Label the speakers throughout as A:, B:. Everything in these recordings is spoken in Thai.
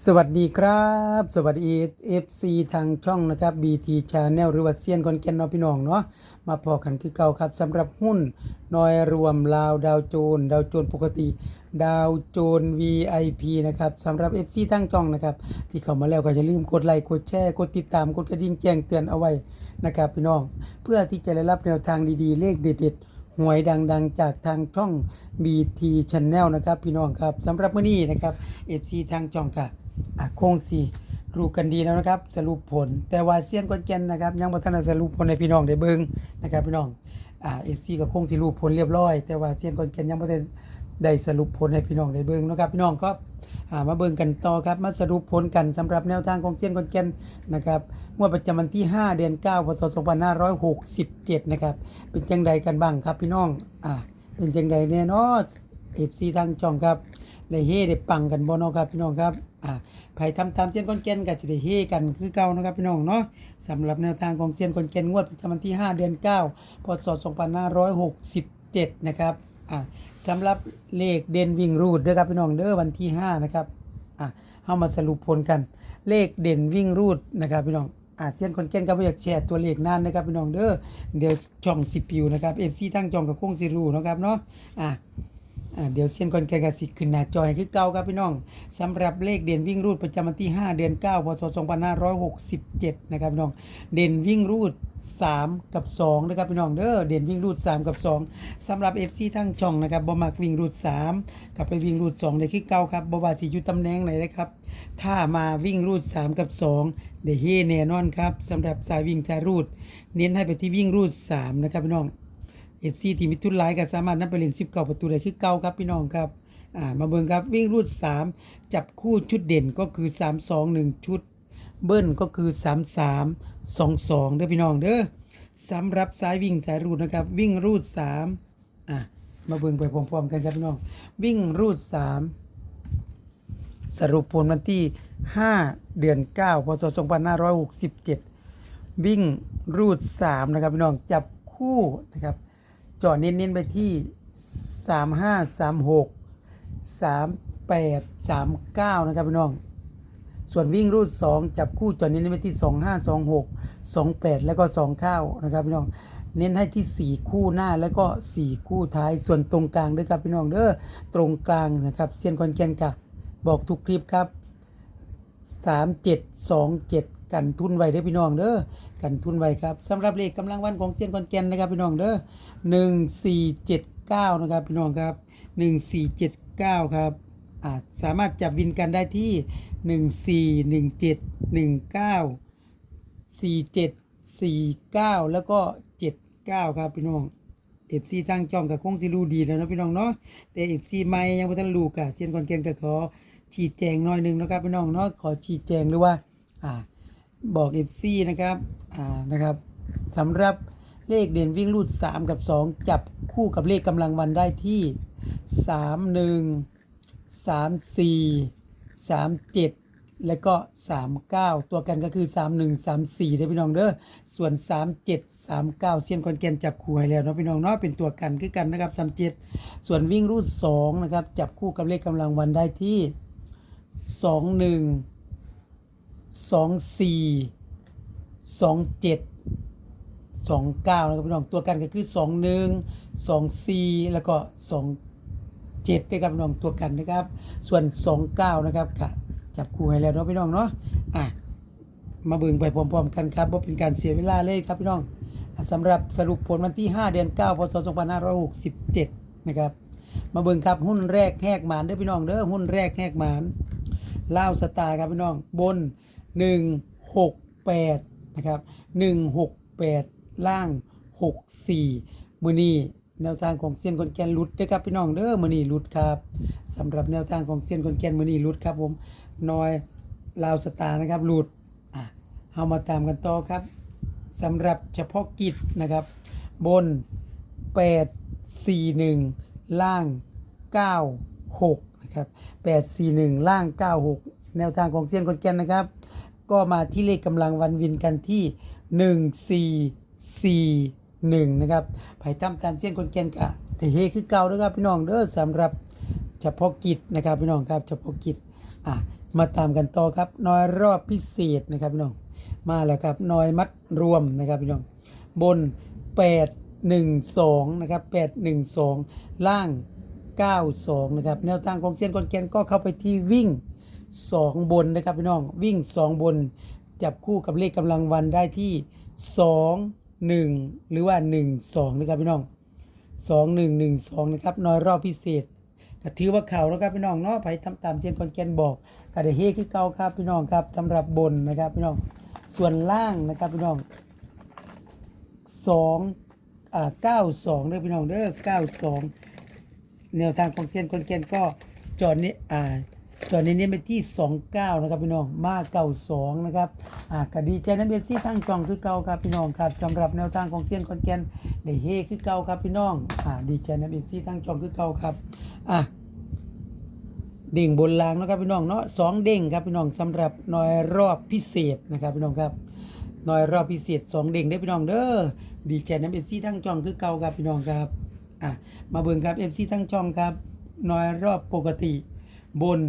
A: สวัสดีครับ สวัสดี FC ทางช่องนะครับ BT Channel หรือว่าเซียนคอนแกนนพี่น้องเนาะมาพอกันคือเก่าครับสำหรับหุ้นนอยรวมลาวดาวโจน ดาวโจนปกติ ดาวโจน VIP นะครับสำหรับ FC ทางช่องนะครับ ที่เข้ามาแล้วก็อย่าลืมกดไลค์กดแชร์กดติดตามกดกระดิ่งแจ้งเตือนเอาไว้นะครับพี่น้อง เพื่อที่จะได้รับแนวทางดีๆ เลขเด็ดๆหวยดังๆ จากทางช่อง BT Channel นะครับพี่น้องครับสำหรับมื้อนี้นะครับ FC ทางช่องค่ะ อะคงสี่รู้กันดีแล้วนะครับ สรุปผล แต่ว่าเซียนกวนแกนนะครับ ยังบ่ทันได้สรุปผลให้พี่น้องได้เบิ่งนะครับพี่น้องอ่า FC ก็คงสิรู้ผลเรียบร้อย แต่ว่าเซียนกวนแกนยังบ่ได้ได้สรุปผลให้พี่น้องได้เบิ่งนะครับพี่น้องก็มาเบิ่งกันต่อครับมาสรุปผลกันสำหรับแนวทางของเซียนกวนแกนนะครับงวดประจำวันที่ 5 เดือน9พศ2567นะครับเป็นจังใดกันบ้างครับพี่น้องอ่าเป็นจังใดแน่เนาะ FC ทางช่องครับ ได้เฮได้ปังกันบ่เนาะครับพี่น้องครับอ่าไผทำตามเซียนคอนแก่นก็สิได้เฮกันคือเก่านะครับพี่น้องเนาะสำหรับแนวทางของเซียนคอนแก่นงวดประจำวันที่ 5 เดือน9พศ2567 นะครับอ่าสำหรับเลขเด่นวิ่งรูดเด้อครับพี่น้องเด้อวันที่ 5 นะครับอ่าเฮามาสรุปผลกัน เลขเด่นวิ่งรูดนะครับพี่น้องอ่าเซียนคนแก่นก็บ่อยากแชร์ตัวเลขนานนะครับพี่น้องเด้อเดี๋ยวช่องสิปิวนะครับ FC ทั้งช่องก็คงสิรู้นะครับเนาะอ่าอ่า เดี๋ยวเส้นคอนแกนกสิขึ้นหน้าจอให้คือเก่าครับพี่น้องสำหรับเลขเด่นวิ่งรูดประจำวันที่ 5 เดือน 9 พศ 2567 นะครับพี่น้อง เด่นวิ่งรูด 3 กับ2นะครับพี่น้องเด้อเด่นวิ่งรูด 3 กับ 2สำหรับ FC ทั้งช่องนะครับบ่มักวิ่งรูด 3 กับไปวิ่งรูด2ได้คือเก่าครับบ่ว่าสิอยู่ตำแหน่งไหนนะครับ ถ้ามาวิ่งรูด 3 กับ 2 ได้เฮแน่นอนครับสำหรับสายวิ่งสายรูด เน้นให้ไปที่วิ่งรูด 3 นะครับพี่น้อง เอฟซีที่มีทุนหลายก็สามารถนำไปเล่น10เก่าประตูได้คือเก่าครับพี่น้องครับอ่ามาเบิ่งครับวิ่งรูด 3 จับคู่ชุดเด่นก็คือ 3 2 1 ชุด เบิ้ลก็คือ 3 3 2 2เด้อพี่น้องเด้อสำหรับสายวิ่งสายรูดนะครับ วิ่งรูด 3 อะมาเบิ่งไปพร้อมๆกันครับพี่น้อง วิ่งรูด 3 สรุปผลวันที่ 5 เดือน 9 พศ 2567 วิ่งรูด 3 นะครับพี่น้องจับคู่นะครับ จอดเน้นๆไปที่ 3 5 3 6 3 8 3 9 นะครับพี่น้อง ส่วนวิ่งรูด 2 จับคู่จอดเน้นๆไปที่ 2 5 2 6 2 8 แล้วก็2 9นะครับพี่น้อง เน้นให้ที่ 4 คู่หน้าแล้วก็ 4 คู่ท้าย ส่วนตรงกลางด้วยครับพี่น้องเด้อ ตรงกลางนะครับเซียนคอนแกนกะบอกทุกคลิปครับสามเจ็ดสองเจ็ดกันทุนไว้เด้พี่น้องเด้อ กันทุนไว้ครับสำหรับเลขกำลังวันของเซียนคอนแกนนะครับพี่น้องเด้อหนึ่งสี่เจ็ดเก้านะครับพี่น้องครับหนึ่งสี่เจ็ดเก้าครับอ่าสามารถจับวินกันได้ที่หนึ่งสี่หนึ่งเจ็ดหนึ่งเก้าสี่เจ็ดสี่เก้าแล้วก็เจ็ดเก้าครับพี่น้องเอฟซีทางจองกับคงสิรู้ดีแล้วนะพี่น้องเนาะแต่เอฟซีใหม่ยังบ่ทันรู้กะเซียนคอนแกนก็ขอชี้แจงหน่อยหนึงนะครับพี่น้องเนาะขอชี้แจงหรือว่าอ่า บอกเอฟซีนะครับอ่านะครับสำหรับเลขเด่นวิ่งรูด 3 กับ 2 จับคู่กับเลขกำลังวันได้ที่ 3 1 3 4 3 7 แล้วก็ 39 ตัวกันก็คือ 3 1 3 4ได้พี่น้องเด้อส่วน 3 7 3 9เซียนคอนแกนจับคู่ให้แล้วเนาะพี่น้องเนาะเป็นตัวกันคือกันนะครับ 37 ส่วนวิ่งรูด2นะครับจับคู่กับเลขกำลังวันได้ที่ 2 1 สองสี่สองเจ็ดสองเก้านะครับพี่น้องตัวกันก็คือสองหนึ่งสองสี่แล้วก็สองเจ็ดนะครับพี่น้องตัวกันนะครับ ส่วนสองเก้านะครับค่ะจับคู่ให้แล้วเนาะพี่น้องเนาะอะมาเบิ่งไปพร้อมๆกันครับว่าเป็นการเสียเวลาเลยครับพี่น้องสำหรับสรุปผลวันที่ 5 เดือน 9 พศ 2567 นะครับ มาเบิ่งครับหุ้นแรกแหกหมานเด้อพี่น้องเด้อหุ้นแรกแหกหมานลาวสตาร์ครับพี่น้องบน 168นะครับ168 ล่าง 64 มือนี้แนวทางของเซียนคนแกนลุดเด้ครับพี่น้องเด้อมือนี้ลุดครับสำหรับแนวทางของเซียนคนแกนมือนี้ลุดครับผมน้อยลาวสตาร์นะครับหลุดอะเอามาตามกันต่อครับสำหรับเฉพาะกิจนะครับ บน 841 ล่าง 96 นะครับ 841 ล่าง 96 แนวทางของเซียนคนแก่นนะครับ ก็มาที่เลขกำลังวันวินกันที่ 1441 นะครับไผ่ตั้มตามเซียนคนแก่นกะแต่เฮคือเก่านะครับพี่น้องเด้อสำหรับเฉพาะกิจนะครับพี่น้องครับเฉพาะกิจอะมาตามกันต่อครับน้อยรอบพิเศษนะครับพี่น้องมาแล้วครับน้อยมัดรวมนะครับพี่น้องบน 812นะครับ812 ล่าง 92นะครับแนวทางของเซียนกนแกนก็เข้าไปที่วิ่ง 2 บนนะครับพี่น้องวิ่ง 2 บน จับคู่กับเลขกำลังวันได้ที่ 2 1 หรือว่า 1 2 นะครับพี่น้อง 2 1 1 2 นะครับน้อยรอบพิเศษก็ถือว่าเขาแล้วครับพี่น้องเนาะไปทำตามเช่นคนแกนบอกก็ได้เฮคือเก่าครับพี่น้องครับสำหรับบนนะครับพี่น้องส่วนล่างนะครับพี่น้องสองอ่าเก้าสองเด้อพี่น้องเด้อเก้าสองแนวทางของเส้นคนแกนก็จอดนี้อ่า จอดนี้เนี่ยไปที่สองเก้านะครับพี่น้องมาเก้าสองนะครับอ่าก็ดีใจน้ำเบียซี่ทั้งจองคือเก่าครับพี่น้องครับสำหรับแนวทางของเส้นคอนแกนได้เฮคือเก่าครับพี่น้องอ่าดีใจน้ำเบียซี่ทั้งจองคือเก่าครับอะเด้งบนรางนะครับพี่น้องเนาะสองเด้งครับพี่น้องสำหรับหน่อยรอบพิเศษนะครับพี่น้องครับหน่อยรอบพิเศษสองเด้งได้พี่น้องเด้อดีใจน้ำเอฟซีทั้งช่องคือเก่าครับพี่น้องครับอะมาเบิ่งครับเอฟซีทั้งช่องครับหน่อยรอบปกติบน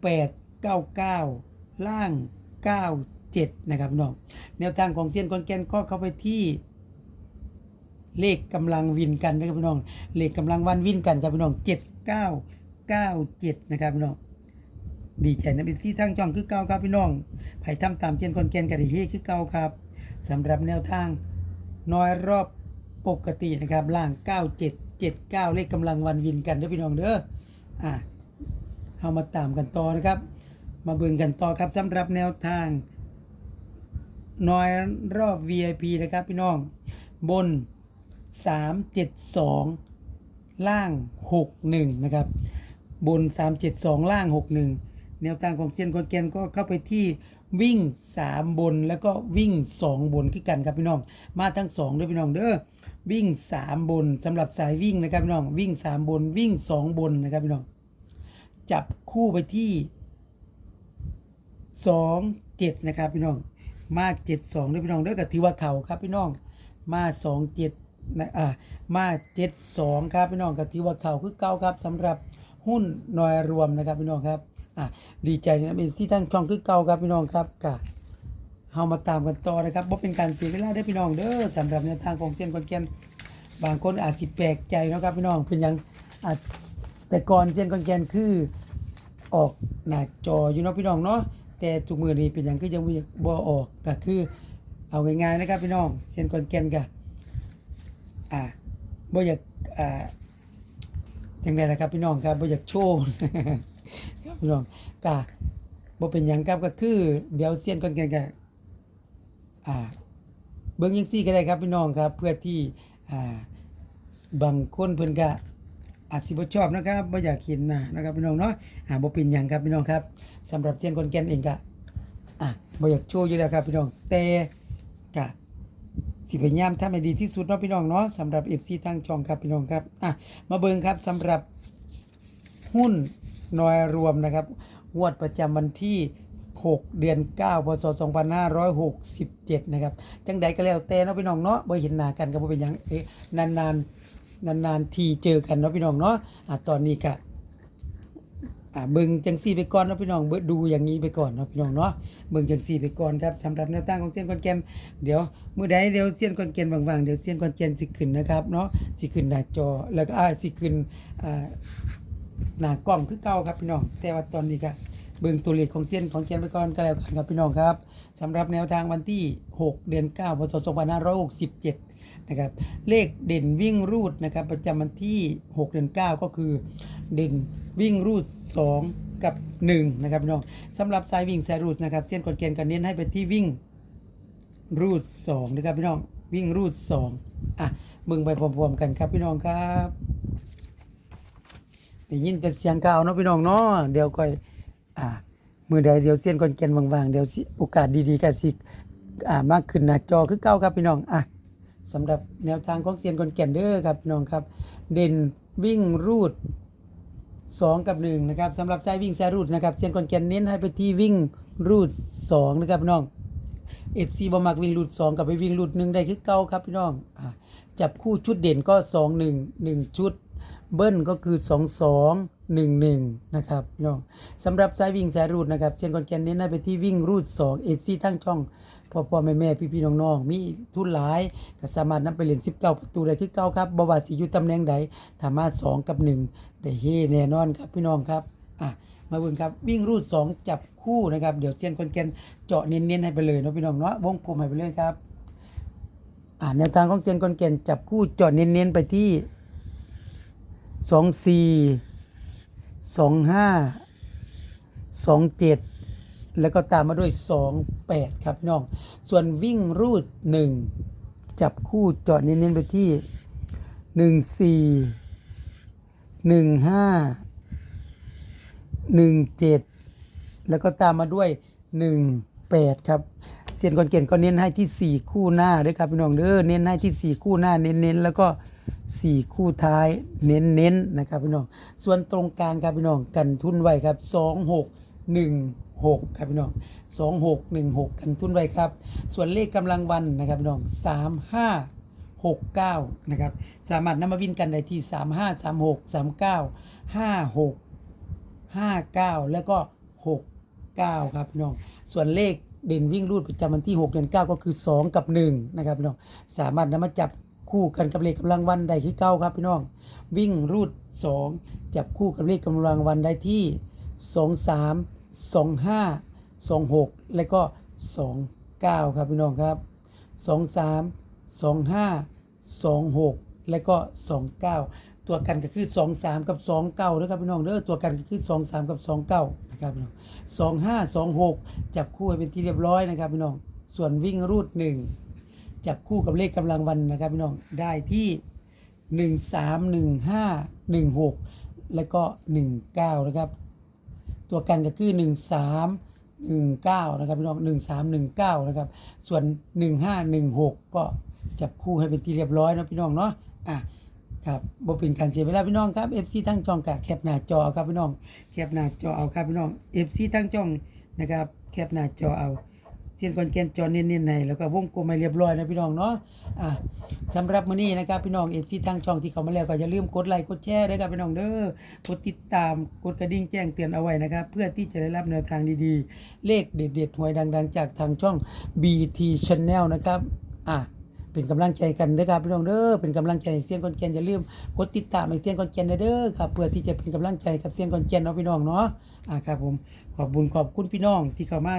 A: 899 ล่าง 97 นะครับพี่น้องแนวทางของเซียนคอนแกนก็เข้าไปที่เลขกำลังวินกันนะครับพี่น้อง เลขกำลังวันวินกันครับพี่น้อง7997นะครับพี่น้อง ดีใจนะเป็นที่ทั้งช่องคือเก่าครับพี่น้องไผ่ทำตามเช่นคนแกนกระดิ่งคือเก่าครับสำหรับแนวทางน้อยรอบปกตินะครับล่าง9779เลขกำลังวันวินกันเด้อพี่น้องเด้อ อะ เอามาตามกันต่อนะครับ มาเบิ่งกันต่อครับสำหรับแนวทางน้อยรอบ VIP นะครับพี่น้อง บน 372 ล่าง 61 นะครับ บน 372 ล่าง 61 แนวทางของเซียนคอนแกนก็เข้าไปที่วิ่ง 3 บนแล้วก็วิ่ง 2 บนคือกันครับพี่น้อง มาทั้ง 2 ด้วยพี่น้องเด้อวิ่ง 3 บนสำหรับสายวิ่งนะครับพี่น้องวิ่ง 3 บนวิ่ง 2 บนนะครับพี่น้อง จับคู่ไปที่สองเจ็ดนะครับพี่น้อง มาเจ็ดสองด้วยพี่น้องเด้อก็ถือว่าเขาครับพี่น้อง มาสองเจ็ดนะอ่ามาเจ็ดสองครับพี่น้องก็ถือว่าเขาคือเก้าครับสำหรับหุ้นนอยรวมนะครับพี่น้องครับอะดีใจนะเป็นที่ตั้งช่องคือเก่าครับพี่น้องครับกะเฮามาตามกันต่อนะครับบ่เป็นการเสียเวลาได้พี่น้องเด้อสำหรับแนวทางของเซียนคอนแกนบางคนอาจสิแปลกใจนะครับพี่น้องเป็นยังอาจแต่ก่อนเซียนคอนแกนคือ ออกหน้าจออยู่เนาะพี่น้องเนาะแต่ทุกมือนี้เป็นอย่างก็ยังบ่อยากบ่ออกก็คือ เอาง่ายๆนะครับพี่น้องเส้นคอนแกนกะอ่าบ่อยากอ่าจังไดล่ะครับพี่น้องครับบ่อยากโชว์ครับพี่น้องกะบ่เป็นหยังครับก็คือ เดี๋ยวเส้นคอนแกนกะอ่าเบิ่งจังซี่ก็ได้ครับพี่น้องครับ เพื่อที่อ่าบางคนเพิ่นก็ อาจสิบ่ชอบนะครับบ่อยากเห็นน้านะครับพี่น้องเนาะอ่าบ่เป็นหยังครับพี่น้องครับสำหรับเซียนคนแก่นเองก็อะบ่อยากโชว์อยู่แล้วครับพี่น้องแต่ก็สิพยายามทำให้ดีที่สุดเนาะพี่น้องเนาะสำหรับ FC ทางช่องครับพี่น้องครับอะมาเบิ่งครับสำหรับหุ้นน้อยรวมนะครับงวดประจำวันที่ 6 เดือน 9 พศ 2567 นะครับ จังใดก็แล้วแต่เนาะพี่น้องเนาะบ่เห็นหน้ากันก็บ่เป็นหยังเอ๊ะนานๆ นานๆทีเจอกันเนาะพี่น้องเนาะอะตอนนี้ก็อ่าเบิ่งจังซี่ไปก่อนเนาะพี่น้องเบิ่งดูอย่างนี้ไปก่อนเนาะพี่น้องเนาะเบิ่งจังซี่ไปก่อนครับสำหรับแนวทางของเส้นคอนแกนเดี๋ยวมื้อใดเดี๋ยวเส้นคอนแกนว่างๆเดี๋ยวเส้นคอนแกนสิขึ้นนะครับเนาะสิขึ้นหน้าจอแล้วก็อ่าสิขึ้นอ่าหน้ากล้องคือเก่าครับพี่น้อง แต่ว่าตอนนี้ก็เบิ่งตัวเลขของเส้นของแกนไปก่อนก็แล้วกันครับพี่น้องครับสำหรับแนวทางวันที่ 6 เดือน9พศ2567 นะครับเลขเด่นวิ่งรูดนะครับประจำวันที่ 6 เดือน 9 ก็คือ เด่นวิ่งรูด 2 กับ 1 นะครับพี่น้องสำหรับสายวิ่งสายรูดนะครับเส้นกดเกณฑ์กันเน้นให้ไปที่วิ่งรูด2นะครับพี่น้องวิ่งรูด 2 อะมึงไปพร้อมๆกันครับพี่น้องครับได้ยินแต่เสียงกาวเนาะพี่น้องเนาะเดี๋ยวก่อยอ่ามือใดเดี๋ยวเส้นกดเกณฑ์ว่างๆเดี๋ยวโอกาสดีๆกันสิอ่ามากขึ้นหน้าจอคือเก้าครับพี่น้องอะ สำหรับแนวทางของเซียนคนแก่นเด้อครับน้องครับ เด่นวิ่งรูด 2 กับ1นะครับสำหรับสายวิ่งสายรูดนะครับเซียนคนแก่นเน้นให้ไปที่วิ่งรูด2นะครับพี่น้อง FC บ่มักวิ่งรูด2กับไปวิ่งรูด1ได้คือเก่าครับพี่น้องอจับคู่ชุดเด่นก็ 2 1 1 ชุด เบิ้ลก็คือ 2 2 11นะครับพี่น้องสำหรับสายวิ่งสายรูดนะครับเซียนคนแกนเน้นให้ไปที่วิ่งรูด2 FC ทั้งช่อง พ่อพ่อแม่แม่พี่พี่น้องน้องมีทุนหลายก็สามารถนำไปเล่ก้าประตูได้คือเก้าครับบวชสิอยู่ตำแหน่งใดสามาสองกับหนึ่งได้เฮแน่นอนครับพี่น้องครับอะมาเบิ่งครับวิ่งรูดสองจับคู่นะครับ เดี๋ยวเซียนคนแกนเจาะเน้นๆให้ไปเลยเนาะพี่น้องเนาะวงกลมให้ไปเลยครับอ่าแนวทางของเซียนคนแกนจับคู่เจาะเน้นๆไปที่สองสี่สองห้าสองเจ็ด แล้วก็ตามมาด้วยสองแปดครับน้อง ส่วนวิ่งรูดหนึ่งจับคู่จาะเน้นๆไปที่หนึ่งสี่หนึ่งห้าหนึ่งเจ็ดแล้วก็ตามมาด้วย 18 ครับเซียนคอนเก่นก็เน้นให้ที่ 4 คู่หน้าด้วยครับพี่น้องเด้อเน้นให้ที่ 4 คู่หน้าเน้นๆแล้วก็ 4 คู่ท้ายเน้นๆนะครับพี่น้อง ส่วนตรงกลางครับพี่น้องกันทุนไว้ครับ 16 ครับพี่น้อง2616 กันทุนไว้ครับ ส่วนเลขกำลังวันนะครับพี่น้อง35 69 นะครับ สามารถนำมาวินกันได้ที่ 35 36 39 56ห้าเก้าแล้วก็หกเก้าครับพี่น้อง ส่วนเลขเด่นวิ่งรูดประจำวันที่หกเดือนเก้าก็คือสองกับหนึ่งนะครับพี่น้อง สามารถนำมาจับคู่กันกับเลขกำลังวันได้ที่เก้าครับพี่น้อง วิ่งรูดสองจับคู่กับเลขกำลังวันได้ที่สอ งสามสองห้าสองหกและก็สองเก้าครับพี่น้องครับสองสามสองห้าสองหกและก็สองเก้าตัวกันก็คือ 2 3 กับ 2 9นะครับพี่น้องเด้อตัวกันก็คือ 2 3 กับ 2 9นะครับพี่น้อง2 5 2 6 จับคู่ให้เป็นที่เรียบร้อยนะครับพี่น้องส่วนวิ่งรูด 1 จับคู่กับเลขกำลังวันนะครับพี่น้องได้ที่ 1 3 1 5 1 6 แล้วก็ 19 นะครับ ตัวกันก็คือ 1 3 1 9 นะครับพี่น้อง 1 3 1 9 นะครับ ส่วน 1 5 1 6 ก็จับคู่ให้เป็นที่เรียบร้อยนะพี่น้องเนาะ อะครับบ่เป็นการเสียเวลาพี่น้องครับ FC ทั้งจองกะแคปหน้าจอเอาครับพี่น้อง แคปหน้าจอเอาครับพี่น้อง FC ทั้งจองนะครับ แคปหน้าจอเอา เส้นคอนแกนจอเน้นๆในแล้วก็วงกลมให้เรียบร้อยนะพี่น้องเนาะอะสำหรับมื้อนี้นะครับพี่น้องเอฟซีทั้งช่องที่เข้ามาแล้วก็อย่าลืมกดไลค์กดแชร์ด้วยครับพี่น้องเด้อกดติดตามกดกระดิ่งแจ้งเตือนเอาไว้นะครับ เพื่อที่จะได้รับแนวทางดีๆ เลขเด็ดๆหวยดัง ๆ จากทางช่อง BT Channel นะครับอะ เป็นกำลังใจกันนะครับพี่น้องเด้อเป็นกำลังใจเซียนคอนแกนอย่าลืมกดติดตามให้เซียนคอนแกนเด้อครับเพื่อที่จะเป็นกำลังใจกับเซียนคอนแกนเนาะพี่น้องเนาะอ่าครับผมขอบบุญขอบคุณพี่น้องที่เข้ามา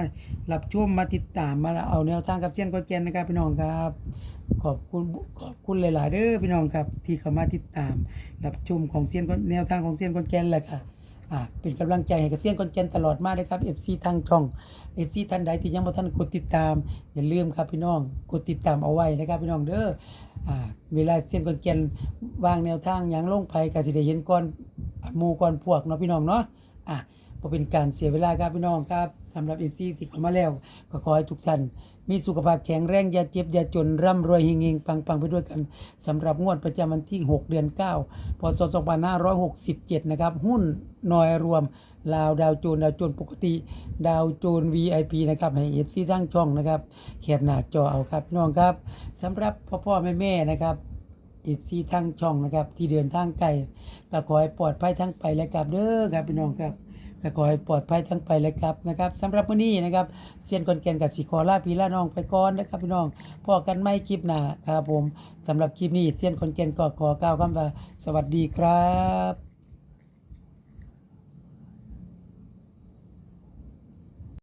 A: รับชมมาติดตามมาเอาแนวทางกับเซียนคอนแกนนะครับพี่น้องครับขอบคุณขอบคุณหลาย ๆ เด้อพี่น้องครับที่เข้ามาติดตามรับชมของเซียนแนวทางของเซียนคอนแกนแหละค่ะ อ่าเป็นกำลังใจให้กับเสียงคอนแกนตลอดมาเลยครับ FC ทางช่อง FC ท่านใดที่ยังบ่ทันกดติดตาม อย่าลืมครับพี่น้องกดติดตามเอาไว้นะครับพี่น้องเด้ออ่าเวลาเสียงคอนแกนวางแนวทางหยังลงไปก็สิได้เห็นก่อนหมู่ก่อนพวกเนาะพี่น้องเนาะอะบ่เป็นการเสียเวลาครับพี่น้องครับ สำหรับ FC ที่เข้ามาแล้ว ก็ขอให้ทุกท่าน มีสุขภาพแข็งแรงอย่าเจ็บอย่าจนร่ำรวยเฮงๆ ปังๆ ไปด้วยกันสำหรับงวดประจำวันที่ 6 เดือน 9 พศ 2567 นะครับ หุ้นหน่อยรวม ลาวดาวโจนดาวโจนปกติ ดาวโจน VIP นะครับ ให้ FC ทั้งช่องนะครับแคบหน้าจอเอาครับน้องครับสำหรับพ่อพ่อแม่แม่นะครับ FC ทั้งช่องนะครับ ที่เดินทางไกลก็ขอให้ปลอดภัยทั้งไปและกลับเด้อครับพี่น้องครับ ก็ขอให้ปลอดภัยทั้งไปเลยครับนะครับสำหรับมื้อนี้นะครับเซียนคนแกนกับสิขอลาพี่ลาน้องไปก่อนนะครับพี่น้องพอกันไม่คลิปหน้าครับผมสำหรับคลิปนี้เซียนคนแกนก็ขอกล่าวคำว่าสวัสดีครับ